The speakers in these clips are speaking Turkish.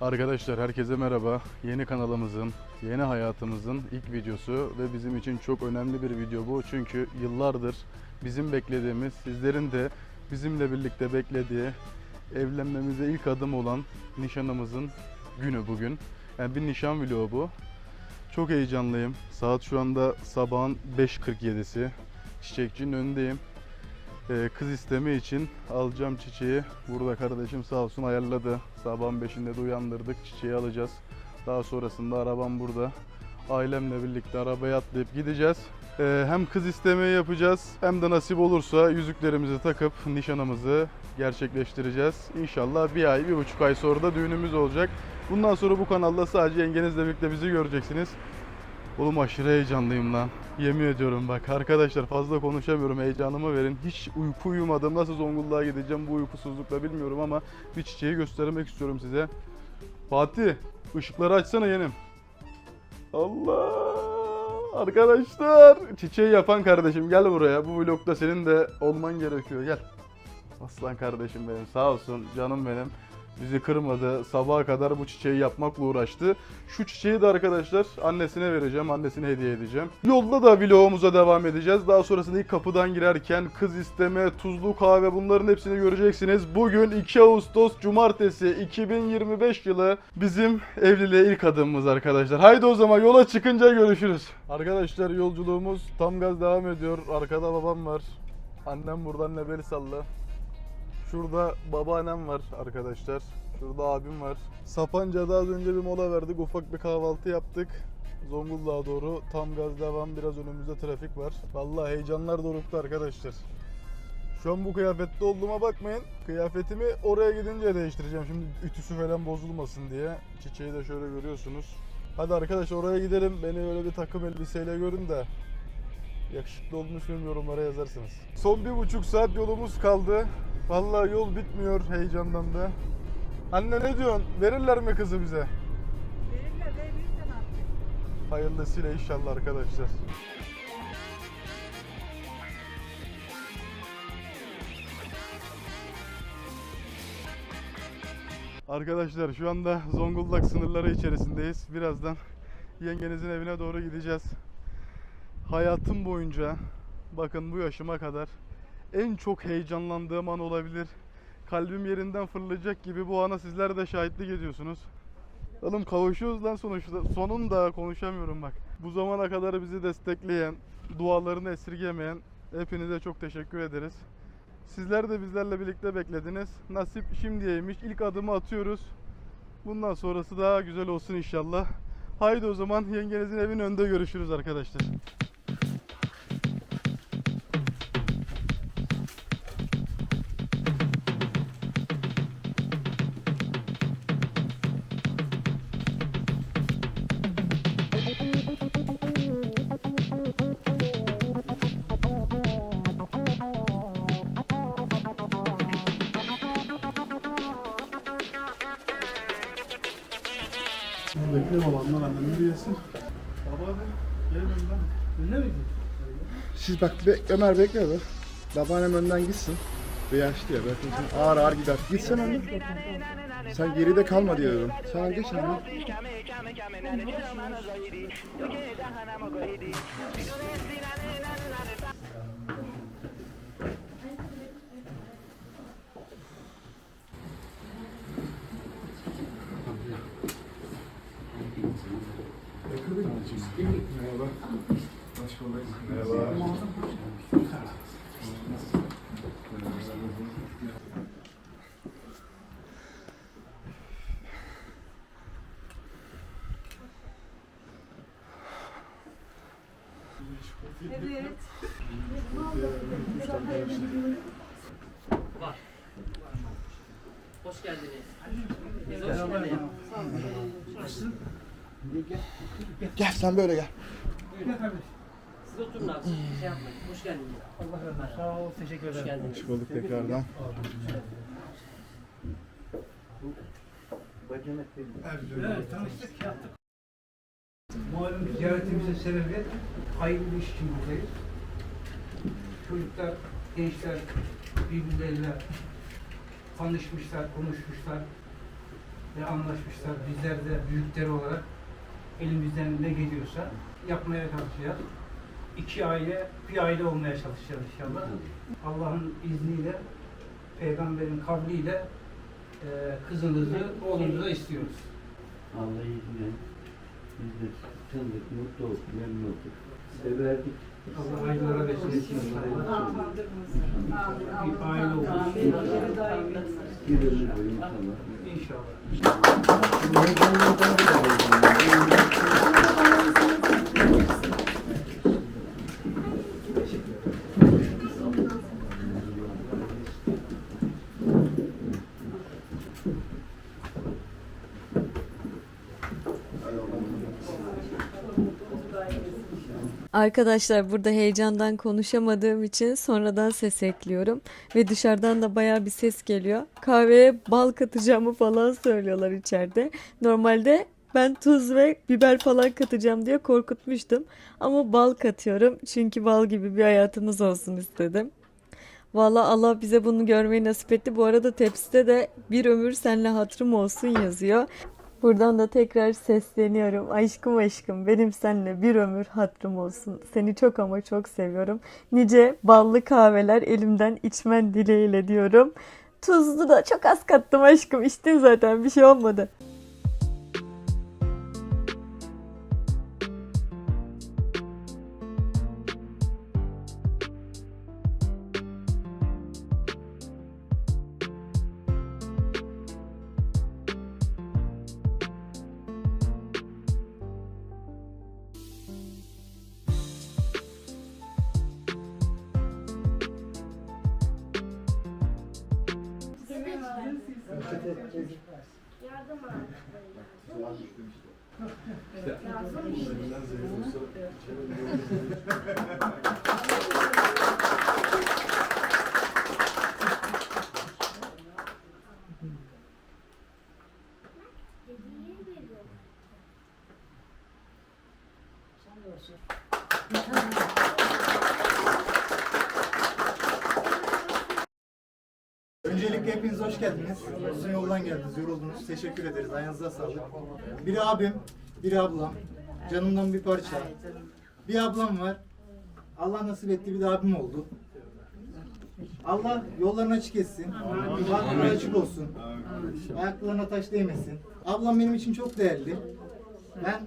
Arkadaşlar herkese merhaba. Yeni kanalımızın, yeni hayatımızın ilk videosu ve bizim için çok önemli bir video bu. Çünkü yıllardır bizim beklediğimiz, sizlerin de bizimle birlikte beklediği evlenmemize ilk adım olan nişanımızın günü bugün. Yani bir nişan vlogu bu. Çok heyecanlıyım. Saat şu anda sabahın 5.47'si. Çiçekçinin önündeyim. Ee, kız isteme için alacağım çiçeği. Burada kardeşim sağ olsun ayarladı. Sabahın 5'inde de uyandırdık. Çiçeği alacağız. Daha sonrasında arabam burada. Ailemle birlikte arabaya atlayıp gideceğiz. Ee, hem kız istemeyi yapacağız hem de nasip olursa yüzüklerimizi takıp nişanımızı gerçekleştireceğiz. İnşallah bir ay, bir buçuk ay sonra da düğünümüz olacak. Bundan sonra bu kanalda sadece yengenizle birlikte bizi göreceksiniz. Oğlum aşırı heyecanlıyım lan. Yemin ediyorum bak arkadaşlar fazla konuşamıyorum heyecanımı verin. Hiç uyku uyumadım. Nasıl Zonguldak'a gideceğim bu uykusuzlukla bilmiyorum ama bir çiçeği göstermek istiyorum size. Fatih ışıkları açsana yeğenim. Allah! Arkadaşlar çiçeği yapan kardeşim gel buraya. Bu vlogda senin de olman gerekiyor. Gel. Aslan kardeşim benim sağ olsun canım benim. Bizi kırmadı. Sabaha kadar bu çiçeği yapmakla uğraştı. Şu çiçeği de arkadaşlar annesine vereceğim. Annesine hediye edeceğim. Yolda da vlogumuza devam edeceğiz. Daha sonrasında ilk kapıdan girerken kız isteme, tuzlu kahve bunların hepsini göreceksiniz. Bugün 2 Ağustos Cumartesi 2025 yılı bizim evliliğe ilk adımımız arkadaşlar. Haydi o zaman yola çıkınca görüşürüz. Arkadaşlar yolculuğumuz tam gaz devam ediyor. Arkada babam var. Annem buradan nebeli salla. Şurada babaannem var arkadaşlar. Şurada abim var. Sapanca'da az önce bir mola verdik. Ufak bir kahvaltı yaptık. Zonguldak'a doğru tam gaz devam. Biraz önümüzde trafik var. Vallahi heyecanlar doruktu arkadaşlar. Şu an bu kıyafette olduğuma bakmayın. Kıyafetimi oraya gidince değiştireceğim. Şimdi ütüsü falan bozulmasın diye. Çiçeği de şöyle görüyorsunuz. Hadi arkadaşlar oraya gidelim. Beni öyle bir takım elbiseyle görün de yakışıklı olmuş muyum yorumlara yazarsınız. Son bir buçuk saat yolumuz kaldı. Vallahi yol bitmiyor heyecandan da. Anne ne diyorsun? Verirler mi kızı bize? Verirler ve büyükten artık. Hayırlısıyla inşallah arkadaşlar. Arkadaşlar şu anda Zonguldak sınırları içerisindeyiz. Birazdan yengenizin evine doğru gideceğiz. Hayatım boyunca bakın bu yaşıma kadar en çok heyecanlandığım an olabilir. Kalbim yerinden fırlayacak gibi bu ana sizler de şahitlik ediyorsunuz. Oğlum kavuşuyoruz lan sonuçta. Sonunda konuşamıyorum bak. Bu zamana kadar bizi destekleyen, dualarını esirgemeyen hepinize çok teşekkür ederiz. Sizler de bizlerle birlikte beklediniz. Nasip şimdiyeymiş. İlk adımı atıyoruz. Bundan sonrası daha güzel olsun inşallah. Haydi o zaman yengenizin evin önünde görüşürüz arkadaşlar. Bekle babamdan annemin bir yesin. Baba abi gel önden. Önüne mi Siz bak be, Ömer bekle be. Babaannem önden gitsin. Ve yaşlı ya belki sen ağır ağır gider. Gitsen önden. Sen geride kalma diyorum. Sen geç önden. Merhaba. Hoş bulduk. Merhaba. Evet. Hoş geldiniz. Biz hoş geldiniz. Gel sen böyle gel. Siz oturun abi. Şey yapmayın. Hoş geldiniz. Allah razı olsun. Sağ ol. Teşekkür ederim. Hoş geldiniz. Hoş bulduk tekrardan. Evet, tanıştık, yaptık. Malum ziyaretimizin sebebi hayırlı bir iş için buradayız. Çocuklar, gençler birbirleriyle tanışmışlar, konuşmuşlar. ve anlaşmışlar. Bizler de büyükleri olarak elimizden ne geliyorsa yapmaya çalışacağız. İki aile, bir aile olmaya çalışacağız inşallah. Allah'ın izniyle, peygamberin kavliyle e, kızınızı, oğlunuzu istiyoruz. Allah izniyle biz de tanıdık, mutlu olduk, memnun olduk. Severdik. Allah hayırlara vesile etsin inşallah. Bir aile olsun. Bir ömür boyu inşallah. İnşallah. Arkadaşlar burada heyecandan konuşamadığım için sonradan ses ekliyorum ve dışarıdan da baya bir ses geliyor. Kahveye bal katacağımı falan söylüyorlar içeride. Normalde ben tuz ve biber falan katacağım diye korkutmuştum. Ama bal katıyorum çünkü bal gibi bir hayatımız olsun istedim. Valla Allah bize bunu görmeyi nasip etti. Bu arada tepside de bir ömür senle hatırım olsun yazıyor. Buradan da tekrar sesleniyorum. Aşkım aşkım benim seninle bir ömür hatırım olsun. Seni çok ama çok seviyorum. Nice ballı kahveler elimden içmen dileğiyle diyorum. Tuzlu da çok az kattım aşkım. İçtin zaten bir şey olmadı. Hareket et, gecikmez. Yardım ağaçları lazım. İşte. Lazım işte. Öncelikle hepiniz hoş geldiniz. Uzun yoldan geldiniz, yoruldunuz. Teşekkür ederiz. Ayağınıza sağlık. Biri abim, biri ablam. Canımdan bir parça. Bir ablam var. Allah nasip etti bir de abim oldu. Allah yollarını açık etsin. Bahtları açık olsun. Ayaklarına taş değmesin. Ablam benim için çok değerli. Ben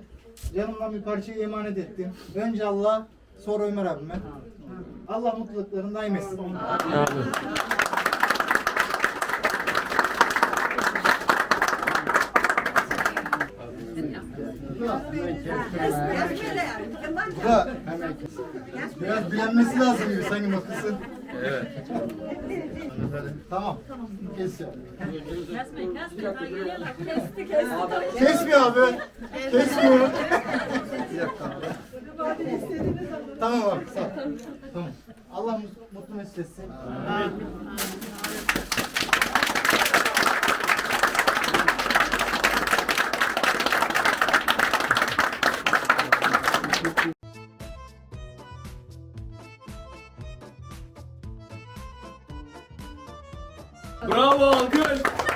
canımdan bir parçayı emanet ettim. Önce Allah, sonra Ömer abime. Allah mutluluklarını daim etsin. Bu da biraz bilenmesi lazım gibi sanki bakılsın. Evet. Tamam. Kesiyor. Kesmiyor abi. Kesmiyor. tamam abi. Tamam. Allah mutlu mesut etsin. Bravo alkış.